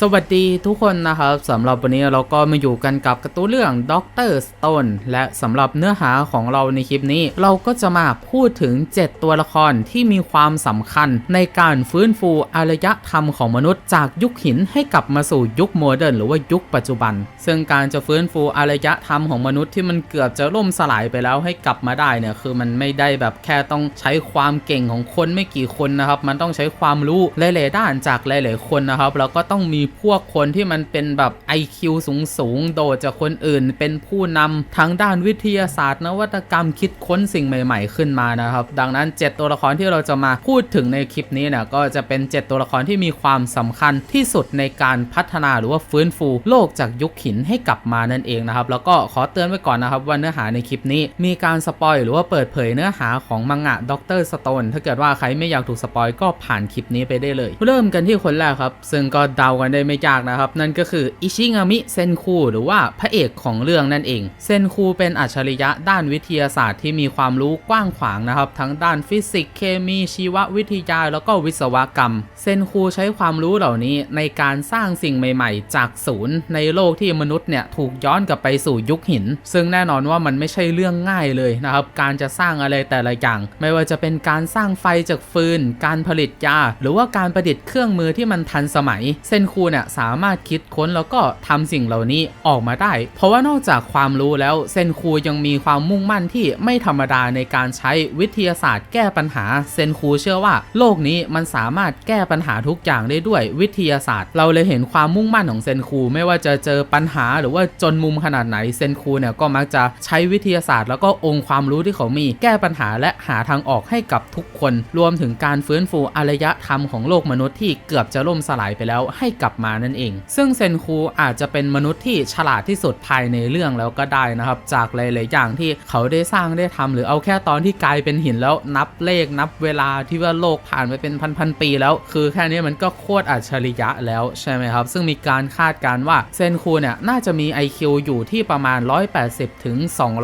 สวัสดีทุกคนนะครับสำหรับวันนี้เราก็มาอยู่กันกับการ์ตูนเรื่องด็อกเตอร์สโตนและสำหรับเนื้อหาของเราในคลิปนี้ เราก็จะมาพูดถึง 7 ตัวละครที่มีความสำคัญในการฟื้นฟูอารยธรรมของมนุษย์จากยุคหินให้กลับมาสู่ยุคโมเดิร์นหรือว่ายุคปัจจุบัน ซึ่งการจะฟื้นฟูอารยธรรมของมนุษย์ที่มันเกือบจะล่มสลายไปแล้วให้กลับมาได้เนี่ยคือมันไม่ได้แบบแค่ต้องใช้ความเก่งของคนไม่กี่คนนะครับมันต้องใช้ความรู้หลายๆด้านจากหลาย ๆ คนนะครับแล้วก็ต้องมีพวกคนที่มันเป็นแบบ IQ สูงสูงโดดจากคนอื่น เป็นผู้นำทั้งด้านวิทยาศาสตร์ นวัตกรรมคิดค้นสิ่งใหม่ ๆ ขึ้นมานะครับ ดังนั้น 7 ตัวละครที่เราจะมาพูดถึงในคลิปนี้เนี่ยก็จะเป็น 7 ตัวละครที่มีความสำคัญที่สุดในการพัฒนาหรือว่าฟื้นฟู โลกจากยุคหินให้กลับมานั่นเองนะครับแล้วก็ขอเตือนไว้ก่อนนะครับว่าเนื้อหาในคลิปนี้ มีการสปอยหรือว่าเปิดเผยเนื้อหาของมังงะด็อกเตอร์สโตนถ้าเกิดว่าใครไม่อยากถูกสปอยก็ผ่านคลิปนี้ไปได้เลย เริ่มกันที่คนแรกครับ ซึ่งก็เดากันได้ไม่ยากนะครับ นั่นก็คืออิชิงามิเซนคูหรือว่าพระเอกของเรื่องนั่นเอง เซนคูเป็นอัจฉริยะด้านวิทยาศาสตร์ที่มีความรู้กว้างขวางนะครับ ทั้งด้านฟิสิกส์เคมีชีววิทยาแล้วก็วิศวกรรม เซนคูใช้ความรู้เหล่านี้ในการสร้างสิ่งใหม่ ๆ จากศูนย์ ในโลกที่มนุษย์เนี่ยถูกย้อนกลับไปสู่ยุคหิน ซึ่งแน่นอนว่ามันไม่ใช่เรื่องง่ายเลยนะครับ การจะสร้างอะไรแต่ละอย่าง ไม่ว่าจะเป็นการสร้างไฟจากฟืน การผลิตยา หรือว่าการประดิษฐ์เครื่องมือที่มันทันสมัย เซนคูเนี่ยสามารถคิดค้นแล้วก็ทำสิ่งเหล่านี้ออกมาได้ เพราะว่านอกจากความรู้แล้วเซนคูยังมีความมุ่งมั่นที่ไม่ธรรมดาในการใช้วิทยาศาสตร์แก้ปัญหาเซนคูเชื่อว่า โลกนี้มันสามารถแก้ปัญหาทุกอย่างได้ด้วยวิทยาศาสตร์ เราเลยเห็นความมุ่งมั่นของเซนคูไม่ว่าจะเจอปัญหาหรือว่าจนมุมขนาดไหนเซนคูเนี่ยก็มักจะใช้วิทยาศาสตร์ แล้วก็องค์ความรู้ที่เขามีแก้ปัญหาและหาทางออกให้กับทุกคน รวมถึงการฟื้นฟูอารยธรรมของโลกมนุษย์ที่เกือบจะล่มสลายไปแล้วให้กลับมานั่นเอง ซึ่งเซนคูอาจจะเป็นมนุษย์ที่ฉลาดที่สุดภายในเรื่องแล้วก็ได้นะครับ จากหลาย ๆ อย่างที่เขาได้สร้างได้ทำหรือเอาแค่ตอนที่กลายเป็นหินแล้วนับเลขนับเวลาที่ว่าโลกผ่านไปเป็นพัน ๆ ปีแล้ว คือแค่นี้มันก็โคตรอัจฉริยะแล้วใช่ไหมครับ ซึ่งมีการคาดการณ์ว่าเซนคูเนี่ยน่าจะมี IQ อยู่ที่ประมาณ 180 ถึง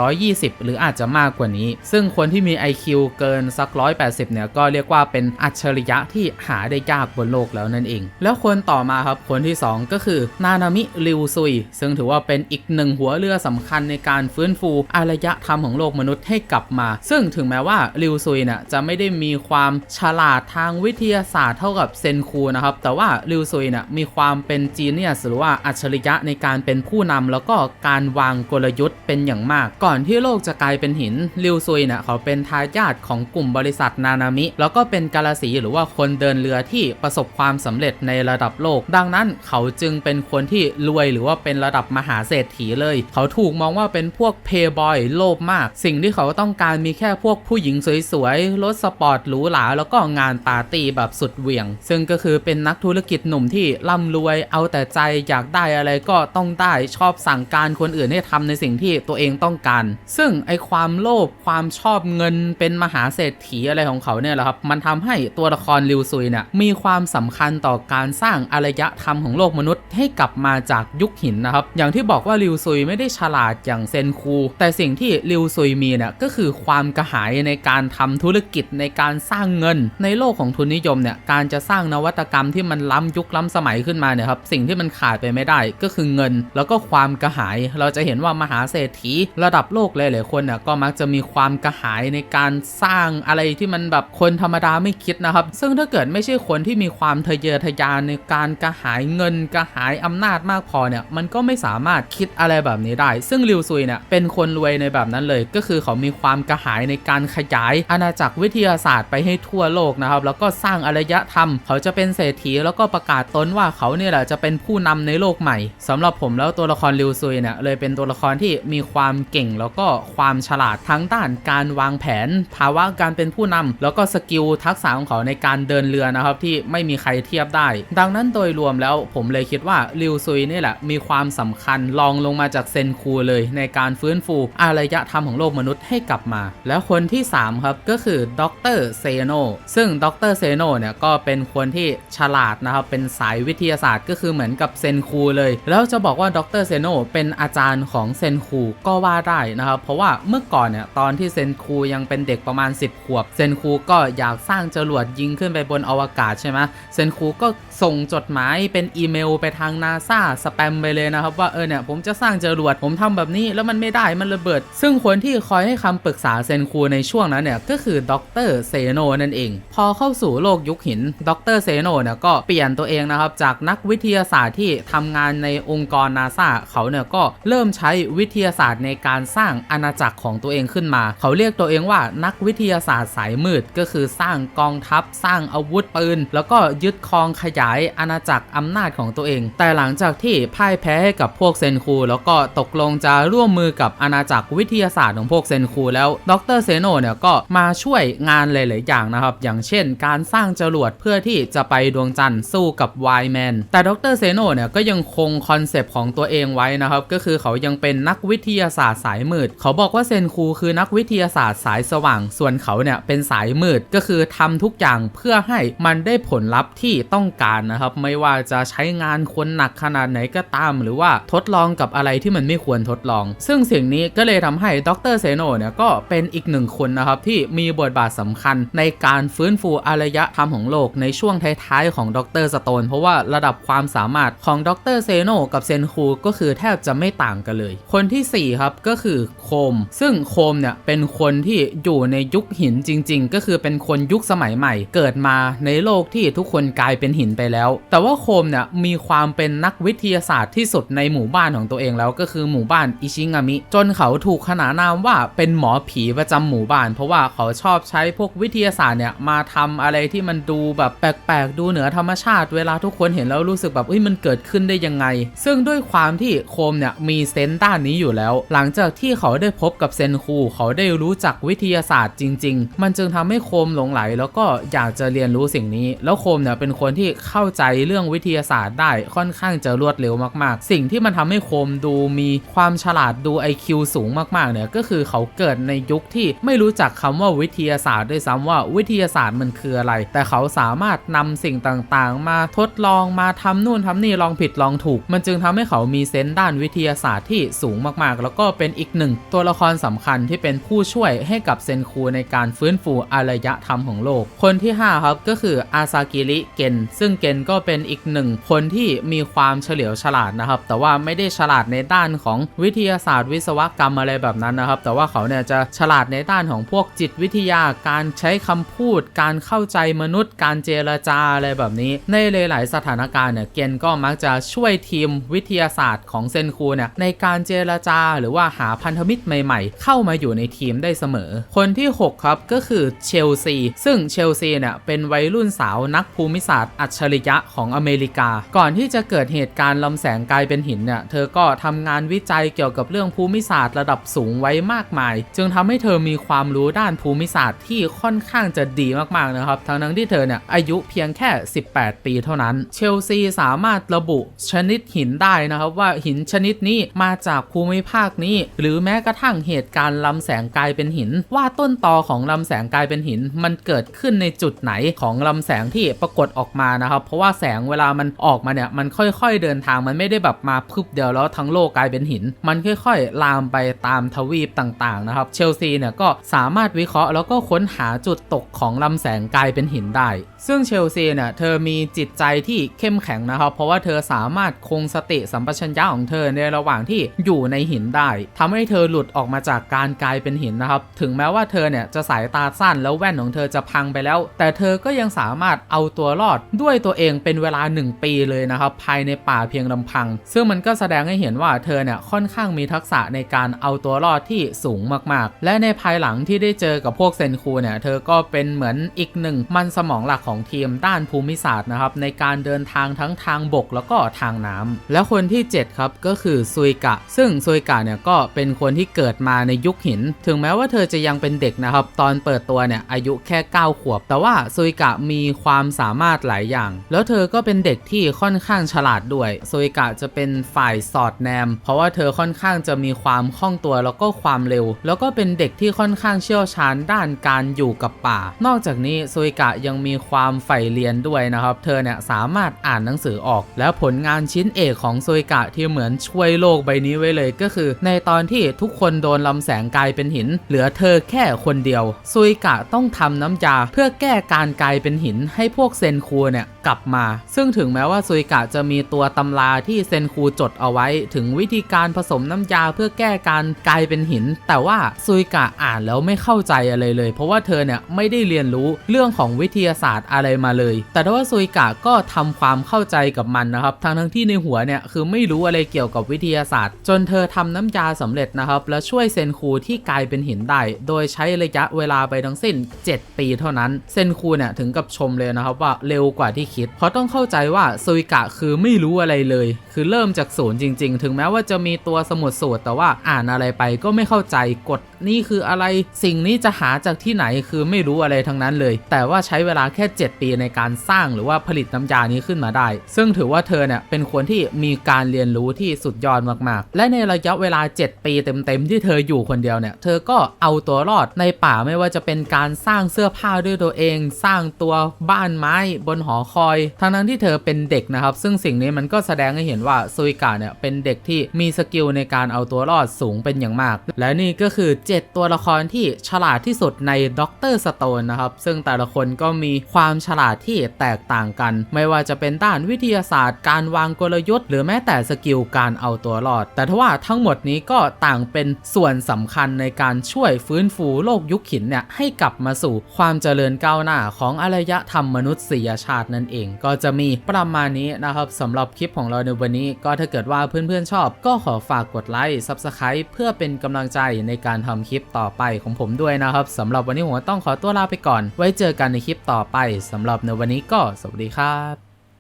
220 หรืออาจจะมากกว่านี้ ซึ่งคนที่มี IQ เกินสัก 180 เนี่ยก็เรียกว่าเป็นอัจฉริยะที่หาได้ยากบนโลกแล้วนั่นเอง แล้วคนต่อมาครับคนที่ 2 ก็คือนานามิริวซุย ซึ่งถือว่าเป็นอีกหนึ่งหัวเรือสำคัญในการฟื้นฟูอารยธรรมของโลกมนุษย์ให้กลับมา ซึ่งถึงแม้ว่าริวซุยเนี่ยจะไม่ได้มีความฉลาดทางวิทยาศาสตร์เท่ากับเซนคูนะครับ แต่ว่าริวซุยเนี่ยมีความเป็นจีเนียสหรือว่าอัจฉริยะในการเป็นผู้นำแล้วก็การวางกลยุทธ์เป็นอย่างมาก ก่อนที่โลกจะกลายเป็นหินริวซุยเนี่ยเขาเป็นทายาทของกลุ่มบริษัทนานามิ แล้วก็เป็นกาลสีหรือว่าคนเดินเรือที่ประสบความสำเร็จในระดับโลกดังนั้นเขาจึงเป็นคนที่รวยหรือว่าเป็นระดับมหาเศรษฐีเลย เขาถูกมองว่าเป็นพวกเพย์บอยโลภมาก สิ่งที่เขาต้องการมีแค่พวกผู้หญิงสวยๆ รถสปอร์ตหรูหราแล้วก็งานปาร์ตี้แบบสุดเหวี่ยง ซึ่งก็คือเป็นนักธุรกิจหนุ่มที่ร่ำรวยเอาแต่ใจอยากได้อะไรก็ต้องได้ชอบสั่งการคนอื่นให้ทำในสิ่งที่ตัวเองต้องการ ซึ่งไอความโลภความชอบเงินเป็นมหาเศรษฐีอะไรของเขาเนี่ยแหละครับ มันทำให้ตัวละครริวซุยเนี่ยมีความสำคัญต่อการสร้างอารยธรรมของโลกมนุษย์ให้กลับมาจากยุคหินนะครับ อย่างที่บอกว่าริวซุยไม่ได้ฉลาดอย่างเซนคู แต่สิ่งที่ริวซุยมีเนี่ยก็คือความกระหายในการทำธุรกิจในการสร้างเงิน ในโลกของทุนนิยมเนี่ยการจะสร้างนวัตกรรมที่มันล้ำยุคล้ำสมัยขึ้นมาเนี่ยครับสิ่งที่มันขาดไปไม่ได้ก็คือเงิน แล้วก็ความกระหาย เราจะเห็นว่ามหาเศรษฐีระดับโลกหลายๆคนเนี่ยก็มักจะมีความกระหายในการสร้างอะไรที่มันแบบคนธรรมดาไม่คิดนะครับ ซึ่งถ้าเกิดไม่ใช่คนที่มีความทะเยอทะยานในการกระหายเงินกระหายอำนาจมากพอเนี่ยมันก็ไม่สามารถคิดอะไรแบบนี้ได้ ซึ่งริวซุยเนี่ยเป็นคนรวยในแบบนั้นเลย ก็คือเขามีความกระหายในการขยายอาณาจักรวิทยาศาสตร์ไปให้ทั่วโลกนะครับแล้วก็สร้างอารยธรรม เขาจะเป็นเศรษฐีแล้วก็ประกาศตนว่าเขาเนี่ยแหละจะเป็นผู้นำในโลกใหม่สำหรับผมแล้วตัวละครริวซุยเนี่ยเลยเป็นตัวละครที่มีความเก่งแล้วก็ความฉลาดทั้งด้านการวางแผน ภาวะการเป็นผู้นำแล้วก็สกิลทักษะของเขาในการเดินเรือนะครับที่ไม่มีใครเทียบได้ ดังนั้นโดยรวมแล้วผมเลยคิดว่าริวซุยนี่แหละมีความสำคัญรองลงมาจากเซนคูเลยในการฟื้นฟูอารยธรรมของโลกมนุษย์ให้กลับมา แล้วคนที่ 3 ครับก็คือดรเซโนซึ่งดรเซโนเนี่ยก็เป็นคนที่ฉลาดนะครับเป็นสายวิทยาศาสตร์ก็คือเหมือนกับเซนคูเลย แล้วจะบอกว่าดรเซโนเป็นอาจารย์ของเซนคูก็ว่าได้นะครับเพราะว่าเมื่อก่อนเนี่ยตอนที่เซนคูยังเป็นเด็กประมาณ 10 ขวบ เซนคูก็อยากสร้างจรวดยิงขึ้นไปบนอวกาศใช่ไหมเซนคูก็ส่งจดหมายเป็นอีเมลไปทางนาซาสแปมไปเลยนะครับ ว่าเออเนี่ยผมจะสร้างจรวดผมทำแบบนี้แล้วมันไม่ได้มันระเบิด ซึ่งคนที่คอยให้คำปรึกษาเซนคูในช่วงนั้นเนี่ยก็คือดรเซโนนั่นเอง พอเข้าสู่โลกยุคหินดรเซโนเนี่ยก็เปลี่ยนตัวเองนะครับจากนักวิทยาศาสตร์ที่ทำงานในองค์กรนาซาเขาเนี่ยก็เริ่มใช้วิทยาศาสตร์ในการสร้างอาณาจักรของตัวเองขึ้นมา เขาเรียกตัวเองว่านักวิทยาศาสตร์สายมืดก็คือสร้างกองทัพสร้างอาวุธปืน แล้วก็ยึดครองขยายอาณาจักรอำนาจของตัวเอง แต่หลังจากที่พ่ายแพ้ให้กับพวกเซนคู แล้วก็ตกลงจะร่วมมือกับอาณาจักรวิทยาศาสตร์ของพวกเซนคู แล้วดรเซโนเนี่ยก็มาช่วยงานหลาย ๆ อย่างนะครับ อย่างเช่น การสร้างจรวดเพื่อที่จะไปดวงจันทร์สู้กับไวแมนแต่ดรเซโนเนี่ยก็ยังคงคอนเซปต์ของตัวเองไว้นะครับ ก็คือเขายังเป็นนักวิทยาศาสตร์สายมืด เขาบอกว่าเซนคูคือนักวิทยาศาสตร์สายสว่าง ส่วนเขาเนี่ยเป็นสายมืดก็คือทำทุกอย่างเพื่อให้มันได้ผลลัพธ์ที่ต้องการนะครับ ไม่ว่าจะใช้งานคนหนักขนาดไหนก็ตาม หรือว่าทดลองกับอะไรที่มันไม่ควรทดลอง ซึ่งสิ่งนี้ก็เลยทำให้ดรเซโนเนี่ยก็เป็นอีกหนึ่งคนนะครับที่มีบทบาทสำคัญในการฟื้นฟูอารยธรรมของโลกในช่วงท้ายๆของดรสโตน เพราะว่าระดับความสามารถของดรเซโนกับเซนคูก็คือแทบจะไม่ต่างกันเลย คนที่ 4 ครับก็คือโคม ซึ่งโคมเนี่ยเป็นคนที่อยู่ในยุคหินจริง ๆ ก็คือเป็นคนยุคสมัยใหม่ เกิดมาในโลกที่ทุกคนกลายเป็นหินไปแล้ว แต่ว่าโคมเนี่ยมีความเป็นนักวิทยาศาสตร์ที่สุดในหมู่บ้านของตัวเองแล้วก็คือหมู่บ้านอิชิงามิ จนเขาถูกขนานนามว่าเป็นหมอผีประจำหมู่บ้าน เพราะว่าเขาชอบใช้พวกวิทยาศาสตร์เนี่ยมาทำอะไรที่มันดูแบบแปลกๆ ดูเหนือธรรมชาติ เวลาทุกคนเห็นแล้วรู้สึกแบบเอ้ยมันเกิดขึ้นได้ยังไง ซึ่งด้วยความที่โคมเนี่ยมีเซนส์ด้านนี้อยู่แล้ว หลังจากที่เขาได้พบกับเซนคูเขาได้รู้จักวิทยาศาสตร์จริง ๆ มันจึงทำให้โคมหลงไหล แล้วก็อยากจะเรียนรู้สิ่งนี้ แล้วโคมเนี่ยเป็นคนที่เข้าใจเรื่องวิทยาศาสตร์ได้ค่อนข้างจะรวดเร็วมากๆ สิ่งที่มันทำให้โคมดูมีความฉลาดดู IQ สูงมากๆเนี่ยก็คือเขาเกิดในยุคที่ไม่รู้จักคำว่าวิทยาศาสตร์ด้วยซ้ำว่าวิทยาศาสตร์มันคืออะไร แต่เขาสามารถนำสิ่งต่างๆ มาทดลองมาทำนู่นทำนี่ลองผิดลองถูก มันจึงทำให้เขามีเซนส์ด้านวิทยาศาสตร์ที่สูงมากๆ แล้วก็เป็นอีกหนึ่งตัวละครสำคัญที่เป็นผู้ช่วยให้กับเซนคูในการฟื้นฟูอารยธรรมของโลก คนที่ 5 ครับก็คืออาซากิริเกนซึ่งเกนก็เป็นอีกหนึ่งคนที่มีความเฉลียวฉลาดนะครับ แต่ว่าไม่ได้ฉลาดในด้านของวิทยาศาสตร์วิศวกรรมอะไรแบบนั้นนะครับ แต่ว่าเขาเนี่ยจะฉลาดในด้านของพวกจิตวิทยาการใช้คำพูด การเข้าใจมนุษย์ การเจรจาอะไรแบบนี้ ในหลาย ๆ สถานการณ์เนี่ยเกนก็มักจะช่วยทีมวิทยาศาสตร์ของเซนคูเนี่ยในการเจรจาหรือว่าหาพันธมิตรใหม่ ๆ เข้ามาอยู่ในทีมได้เสมอ คนที่ 6 ครับก็คือเชลซีซึ่งเชลซีเนี่ยเป็นวัยรุ่นสาวนักภูมิศาสตร์อัจฉริยะของอเมริกา ก่อนที่จะเกิดเหตุการณ์ลำแสงกลายเป็นหินเนี่ยเธอก็ทำงานวิจัยเกี่ยวกับเรื่องภูมิศาสตร์ระดับสูงไว้มากมาย จึงทำให้เธอมีความรู้ด้านภูมิศาสตร์ที่ค่อนข้างจะดีมากๆนะครับทั้งนั้นที่เธอเนี่ยอายุเพียงแค่ 18 ปีเท่านั้น เชลซีสามารถระบุชนิดหินได้นะครับว่าหินชนิดนี้มาจากภูมิภาคนี้ หรือแม้กระทั่งเหตุการณ์ลำแสงกลายเป็นหิน ว่าต้นตอของลำแสงกลายเป็นหิน มันเกิดขึ้นในจุดไหนของลำแสงที่ปรากฏออกมานะครับ เพราะว่าแสงเวลามันออกมาเนี่ยมันค่อยๆเดินทางมันไม่ได้แบบมาพึบเดียวแล้วทั้งโลกกลายเป็นหิน มันค่อยๆ ลามไปตามทวีปต่างๆนะครับเชลซีเนี่ยก็สามารถวิเคราะห์แล้วก็ค้นหาจุดตกของลำแสงกลายเป็นหินได้ ซึ่งเชลซีเนี่ยเธอมีจิตใจที่เข้มแข็งนะครับ เพราะว่าเธอสามารถคงสติสัมปชัญญะของเธอในระหว่างที่อยู่ในหินได้ทำให้เธอหลุดออกมาจากการกลายเป็นหินนะครับ ถึงแม้ว่าเธอเนี่ยจะสายตาสั้นแล้วแว่นของเธอจะพังไปแล้ว แต่เธอก็ยังสามารถเอาตัวรอดด้วยตัวเองเป็นเวลา1 ปีเลยนะครับภายในป่าเพียงลำพัง ซึ่งมันก็แสดงให้เห็นว่าเธอเนี่ยค่อนข้างมีทักษะในการเอาตัวรอดที่สูงมากๆ และในภายหลังที่ได้เจอกับพวกเซนคูเนี่ยเธอก็เป็นเหมือนอีกหนึ่งมันสมองหลักของทีมด้านภูมิศาสตร์นะครับในการเดินทางทั้งทางบกแล้วก็ทางน้ำและคนที่ 7 ครับก็คือซุยกะ ซึ่งซุยกะเนี่ยก็เป็นคนที่เกิดมาในยุคหิน ถึงแม้ว่าเธอจะยังเป็นเด็กนะครับ ตอนเปิดตัวเนี่ยอายุแค่ 9 ขวบ แต่ว่าซุยกะมีความสามารถหลายอย่าง แล้วเธอก็เป็นเด็กที่ค่อนข้างฉลาดด้วยโซยกะจะเป็นฝ่ายสอดแนม เพราะว่าเธอค่อนข้างจะมีความคล่องตัวแล้วก็ความเร็ว แล้วก็เป็นเด็กที่ค่อนข้างเชี่ยวชาญด้านการอยู่กับป่า นอกจากนี้โซยกะยังมีความใฝ่เรียนด้วยนะครับ เธอเนี่ยสามารถอ่านหนังสือออก แล้วผลงานชิ้นเอกของโซยกะที่เหมือนช่วยโลกใบนี้ไว้เลยก็คือ ในตอนที่ทุกคนโดนลำแสงกลายเป็นหิน เหลือเธอแค่คนเดียวโซยกะต้องทำน้ำยาเพื่อแก้การกลายเป็นหินให้พวกเซนคูเนี่ยกลับมา ซึ่งถึงแม้ว่าซุยกะจะมีตัวตำราที่เซนคูจดเอาไว้ ถึงวิธีการผสมน้ำยาเพื่อแก้การกลายเป็นหิน แต่ว่าซุยกะอ่านแล้วไม่เข้าใจอะไรเลย เพราะว่าเธอเนี่ยไม่ได้เรียนรู้เรื่องของวิทยาศาสตร์อะไรมาเลย แต่ว่าซุยกะก็ทำความเข้าใจกับมันนะครับทั้งทั้งที่ในหัวเนี่ยคือไม่รู้อะไรเกี่ยวกับวิทยาศาสตร์ จนเธอทำน้ำยาสำเร็จนะครับ และช่วยเซนคูที่กลายเป็นหินได้ โดยใช้ระยะเวลาไปทั้งสิ้น 7 ปีเท่านั้น เซนคูเนี่ยถึงกับชมเลยนะครับว่าเร็วกว่าที่คิด เพราะต้องเข้าใจว่าซุยกะคือไม่รู้อะไรเลย คือเริ่มจากศูนย์จริง ๆ ถึงแม้ว่าจะมีตัวสมุดสูตร แต่ว่าอ่านอะไรไปก็ไม่เข้าใจกฎนี่คืออะไรสิ่งนี้จะหาจากที่ไหนคือไม่รู้อะไรทั้งนั้นเลย แต่ว่าใช้เวลาแค่ 7 ปีในการสร้างหรือว่าผลิตน้ำยานี้ขึ้นมาได้ ซึ่งถือว่าเธอเนี่ยเป็นคนที่มีการเรียนรู้ที่สุดยอดมากๆ และในระยะเวลา 7 ปีเต็มๆที่เธออยู่คนเดียวเนี่ย เธอก็เอาตัวรอดในป่าไม่ว่าจะเป็นการสร้างเสื้อผ้าด้วยตัวเอง สร้างตัวบ้านไม้บนหอคอย ทั้งนั้นที่เธอเป็นเด็กนะครับ ซึ่งสิ่งนี้มันก็แสดงให้เห็นว่าซุยกะเนี่ยเป็นเด็กที่มีสกิลในการเอาตัวรอดสูงเป็นอย่างมาก และนี่ก็คือ 7 ตัวละครที่ฉลาดที่สุดในด็อกเตอร์สโตนนะครับซึ่งแต่ละคนก็มีความฉลาดที่แตกต่างกัน ไม่ว่าจะเป็นด้านวิทยาศาสตร์ การวางกลยุทธ์ หรือแม้แต่สกิลการเอาตัวรอด แต่ทว่าทั้งหมดนี้ก็ต่างเป็นส่วนสำคัญในการช่วยฟื้นฟูโลกยุคหินเนี่ยให้กลับมาสู่ความเจริญก้าวหน้าของอารยธรรมมนุษยชาตินั่นเอง ก็จะมีประมาณนี้นะครับสำหรับคลิปของเราในวันนี้ ก็ถ้าเกิดว่าเพื่อนๆชอบ ก็ขอฝากกดไลค์ Subscribe เพื่อเป็นกำลังใจในการทำคลิปต่อไปของผมด้วยนะครับสำหรับวันนี้ผมก็ต้องขอตัวลาไปก่อน ไว้เจอกันในคลิปต่อไปสำหรับในวันนี้ก็สวัสดีครับ